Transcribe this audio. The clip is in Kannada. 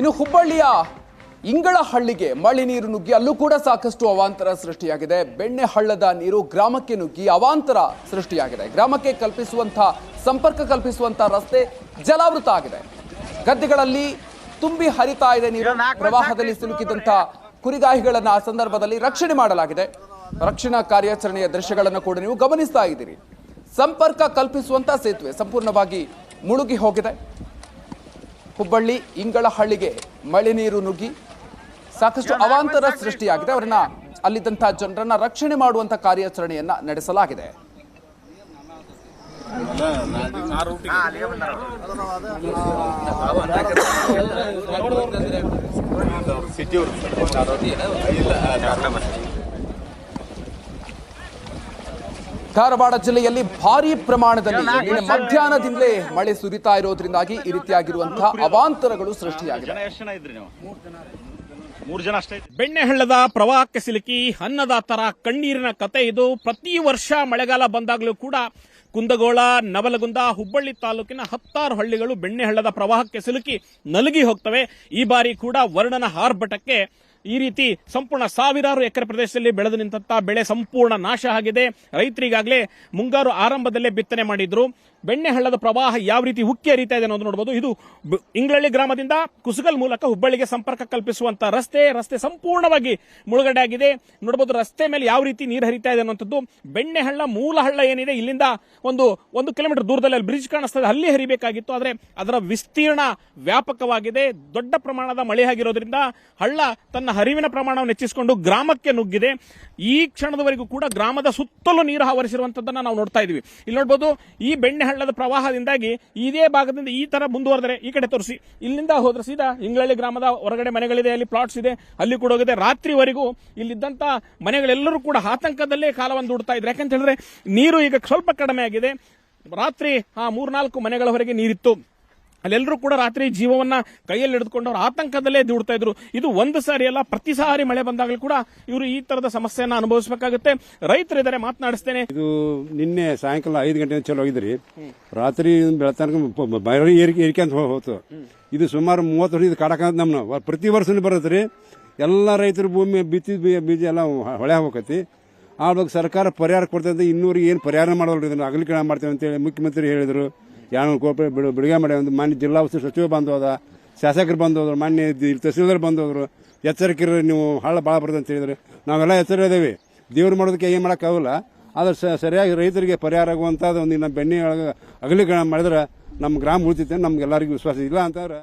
ಇನ್ನು ಹುಬ್ಬಳ್ಳಿಯ ಇಂಗಳಹಳ್ಳಿಗೆ ಮಳೆ ನೀರು ನುಗ್ಗಿ ಅಲ್ಲೂ ಕೂಡ ಸಾಕಷ್ಟು ಅವಾಂತರ ಸೃಷ್ಟಿಯಾಗಿದೆ. ಬೆಣ್ಣೆ ಹಳ್ಳದ ನೀರು ಗ್ರಾಮಕ್ಕೆ ನುಗ್ಗಿ ಅವಾಂತರ ಸೃಷ್ಟಿಯಾಗಿದೆ. ಗ್ರಾಮಕ್ಕೆ ಕಲ್ಪಿಸುವಂತಹ ಸಂಪರ್ಕ ಕಲ್ಪಿಸುವಂತಹ ರಸ್ತೆ ಜಲಾವೃತ ಆಗಿದೆ. ಗದ್ದೆಗಳಲ್ಲಿ ತುಂಬಿ ಹರಿತಾ ಇದೆ ನೀರು. ಪ್ರವಾಹದಲ್ಲಿ ಸಿಲುಕಿದಂತಹ ಕುರಿಗಾಹಿಗಳನ್ನ ಆ ಸಂದರ್ಭದಲ್ಲಿ ರಕ್ಷಣೆ ಮಾಡಲಾಗಿದೆ. ರಕ್ಷಣಾ ಕಾರ್ಯಾಚರಣೆಯ ದೃಶ್ಯಗಳನ್ನು ಕೂಡ ನೀವು ಗಮನಿಸ್ತಾ ಇದ್ದೀರಿ. ಸಂಪರ್ಕ ಕಲ್ಪಿಸುವಂತ ಸೇತುವೆ ಸಂಪೂರ್ಣವಾಗಿ ಮುಳುಗಿ ಹೋಗಿದೆ. ಹುಬ್ಬಳ್ಳಿ ಇಂಗಳಹಳ್ಳಿಗೆ ಮಳೆ ನೀರು ನುಗ್ಗಿ ಸಾಕಷ್ಟು ಅವಾಂತರ ಸೃಷ್ಟಿಯಾಗಿದೆ. ಅವರನ್ನ ಅಲ್ಲಿದ್ದಂತಹ ಜನರನ್ನ ರಕ್ಷಣೆ ಮಾಡುವಂತ ಕಾರ್ಯಾಚರಣೆಯನ್ನ ನಡೆಸಲಾಗಿದೆ. ಧಾರವಾಡ ಜಿಲ್ಲೆಯಲ್ಲಿ ಭಾರಿ ಪ್ರಮಾಣದಲ್ಲಿ ನಿನ್ನೆ ಮಧ್ಯಾಹ್ನದಿಂದಲೇ ಮಳೆ ಸುರಿತಾ ಇರೋದ್ರಿಂದಾಗಿ ಈ ರೀತಿಯಾಗಿರುವಂತಹ ಅವಾಂತರಗಳು ಸೃಷ್ಟಿಯಾಗಿದೆ. ಬೆಣ್ಣೆಹಳ್ಳದ ಪ್ರವಾಹಕ್ಕೆ ಸಿಲುಕಿ ಅನ್ನದಾತರ ಕಣ್ಣೀರಿನ ಕತೆ ಇದು. ಪ್ರತಿ ವರ್ಷ ಮಳೆಗಾಲ ಬಂದಾಗಲೂ ಕೂಡ ಕುಂದಗೋಳ ನವಲಗುಂದ ಹುಬ್ಬಳ್ಳಿ ತಾಲೂಕಿನ ಹತ್ತಾರು ಹಳ್ಳಿಗಳು ಬೆಣ್ಣೆಹಳ್ಳದ ಪ್ರವಾಹಕ್ಕೆ ಸಿಲುಕಿ ನಲುಗಿ ಹೋಗ್ತವೆ. ಈ ಬಾರಿ ಕೂಡ ವರ್ಣನ ಆರ್ಭಟಕ್ಕೆ ಈ ರೀತಿ ಸಂಪೂರ್ಣ ಸಾವಿರಾರು ಎಕರೆ ಪ್ರದೇಶದಲ್ಲಿ ಬೆಳೆದು ನಿಂತಹ ಬೆಳೆ ಸಂಪೂರ್ಣ ನಾಶ ಆಗಿದೆ. ರೈತರಿಗಾಗಲೇ ಮುಂಗಾರು ಆರಂಭದಲ್ಲೇ ಬಿತ್ತನೆ ಮಾಡಿದ್ರು. ಬೆಣ್ಣೆಹಳ್ಳದ ಪ್ರವಾಹ ಯಾವ ರೀತಿ ಉಕ್ಕಿ ಹರಿತಾ ಇದೆ ಅನ್ನೋದು ನೋಡಬಹುದು ಇದು ಇಂಗ್ಲಳ್ಳಿ ಗ್ರಾಮದಿಂದ ಕುಸುಗಲ್ ಮೂಲಕ ಹುಬ್ಬಳ್ಳಿಗೆ ಸಂಪರ್ಕ ಕಲ್ಪಿಸುವಂತ ರಸ್ತೆ. ರಸ್ತೆ ಸಂಪೂರ್ಣವಾಗಿ ಮುಳುಗಡೆ ಆಗಿದೆ. ನೋಡಬಹುದು ರಸ್ತೆ ಮೇಲೆ ಯಾವ ರೀತಿ ನೀರು ಹರಿತಾ ಇದೆ ಅನ್ನುವಂಥದ್ದು. ಬೆಣ್ಣೆಹಳ್ಳ ಮೂಲ ಹಳ್ಳ ಏನಿದೆ, ಇಲ್ಲಿಂದ ಒಂದು ಒಂದು ಕಿಲೋಮೀಟರ್ ದೂರದಲ್ಲಿ ಅಲ್ಲಿ ಬ್ರಿಡ್ಜ್ ಕಾಣಿಸ್ತದೆ ಅಲ್ಲಿ ಹರಿಬೇಕಾಗಿತ್ತು. ಆದರೆ ಅದರ ವಿಸ್ತೀರ್ಣ ವ್ಯಾಪಕವಾಗಿದೆ. ದೊಡ್ಡ ಪ್ರಮಾಣದ ಮಳೆ ಆಗಿರೋದ್ರಿಂದ ಹಳ್ಳ ತನ್ನ ಹರಿವಿನ ಪ್ರಮಾಣವನ್ನು ಹೆಚ್ಚಿಸಿಕೊಂಡು ಗ್ರಾಮಕ್ಕೆ ನುಗ್ಗಿದೆ. ಈ ಕ್ಷಣದವರೆಗೂ ಕೂಡ ಗ್ರಾಮದ ಸುತ್ತಲೂ ನೀರು ಆವರಿಸಿರುವಂತದ್ದನ್ನ ನಾವು ನೋಡ್ತಾ ಇದೀವಿ ಇಲ್ಲಿ ನೋಡಬಹುದು ಈ ಬೆಣ್ಣೆ ಹಳ್ಳದ ಪ್ರವಾಹದಿಂದಾಗಿ ಇದೇ ಭಾಗದಿಂದ ಈ ತರ ಮುಂದುವರೆದರೆ ಈ ಕಡೆ ತೋರಿಸಿ. ಇಲ್ಲಿಂದ ಹೋದ್ರೆ ಸೀದಾ ಇಂಗಳಳ್ಳಿ ಗ್ರಾಮದ ಹೊರಗಡೆ ಮನೆಗಳಿದೆ, ಅಲ್ಲಿ ಪ್ಲಾಟ್ಸ್ ಇದೆ, ಅಲ್ಲಿ ಕೂಡ ಹೋಗಿದೆ. ರಾತ್ರಿವರೆಗೂ ಇಲ್ಲಿದ್ದಂತ ಮನೆಗಳೆಲ್ಲರೂ ಕೂಡ ಆತಂಕದಲ್ಲೇ ಕಾಲವನ್ನು ದೂಡ್ತಾ ಇದ್ರು. ಯಾಕಂತ ಹೇಳಿದ್ರೆ ನೀರು ಈಗ ಸ್ವಲ್ಪ ಕಡಿಮೆ ಆಗಿದೆ. ರಾತ್ರಿ ಆ ಮೂರ್ನಾಲ್ಕು ಮನೆಗಳವರೆಗೆ ನೀರಿತ್ತು. ಅಲ್ಲೆಲ್ಲರೂ ಕೂಡ ರಾತ್ರಿ ಜೀವವನ್ನ ಕೈಯಲ್ಲಿ ಹಿಡಿದುಕೊಂಡು ಅವರು ಆತಂಕದಲ್ಲೇ ದೂಡ್ತಾ ಇದ್ರು. ಇದು ಒಂದು ಸಾರಿ ಅಲ್ಲ ಪ್ರತಿ ಸಾರಿ ಮಳೆ ಬಂದಾಗಲೂ ಕೂಡ ಇವರು ಈ ತರದ ಸಮಸ್ಯೆಯನ್ನ ಅನುಭವಿಸಬೇಕಾಗುತ್ತೆ. ರೈತರಿದ್ದಾರೆ ಮಾತನಾಡಿಸ್ತೇನೆ. ಇದು ನಿನ್ನೆ ಸಾಯಂಕಾಲ ಐದು ಗಂಟೆ ಚಲೋ ಹೋಗಿದ್ರಿ. ರಾತ್ರಿ ಬೆಳತನಕ ಬರೀ ಏರಿಕೆ ಏರಿಕೆ ಅಂತ ಹೋಗ್ತು. ಇದು ಸುಮಾರು ಮೂವತ್ತು ವರ್ಷ ಇದು ಕಾಡಕ ನಮ್ನ ಪ್ರತಿ ವರ್ಷನೂ ಬರತ್ರಿ. ಎಲ್ಲ ರೈತರು ಭೂಮಿ ಬಿತ್ತಿದ ಬೀಜ ಎಲ್ಲ ಹೊಳೆ ಹೋಗತಿ ಆವಾಗ ಸರ್ಕಾರ ಪರಿಹಾರ ಕೊಡ್ತಂತ ಇನ್ನೂರಿಗೆ ಏನು ಪರಿಹಾರ ಮಾಡೋಲ್ರಿ ಇದನ್ನು? ಅಗಲೀಕರಣ ಮಾಡ್ತೇವೆ ಅಂತೇಳಿ ಮುಖ್ಯಮಂತ್ರಿ ಹೇಳಿದ್ರು. ಯಾವ ಕೋಪ ಬಿಡುಗಡೆ ಮಾಡಿ, ಒಂದು ಮಾನ್ಯ ಜಿಲ್ಲಾ ಉಸ್ತುವಾರಿ ಸಚಿವ ಬಂದು ಶಾಸಕರು ಬಂದು ಮಾನ್ಯ ತಹಸೀಲ್ದಾರ್ ಬಂದು ಎಚ್ಚರಿಕೆ ನೀವು ಹಳ್ಳ ಭಾಳ ಬರ್ತದೆ ಅಂತ ಹೇಳಿದ್ರೆ. ನಾವೆಲ್ಲ ಎಚ್ಚರ ಇದ್ದೀವಿ. ದೇವ್ರು ಮಾಡೋದಕ್ಕೆ ಏನು ಮಾಡೋಕ್ಕಾಗಲ್ಲ ಆದ್ರೆ ಸರಿಯಾಗಿ ರೈತರಿಗೆ ಪರಿಹಾರ ಆಗುವಂಥದ್ದು ಒಂದು ಇನ್ನು ಬೆಣ್ಣೆ ಅಗಲೀಕರಣ ಮಾಡಿದ್ರೆ ನಮ್ಮ ಗ್ರಾಮ ಉಳಿತೈತೆ ನಮ್ಗೆ ಎಲ್ಲರಿಗೂ ವಿಶ್ವಾಸ ಇಲ್ಲ ಅಂತಂದ್ರೆ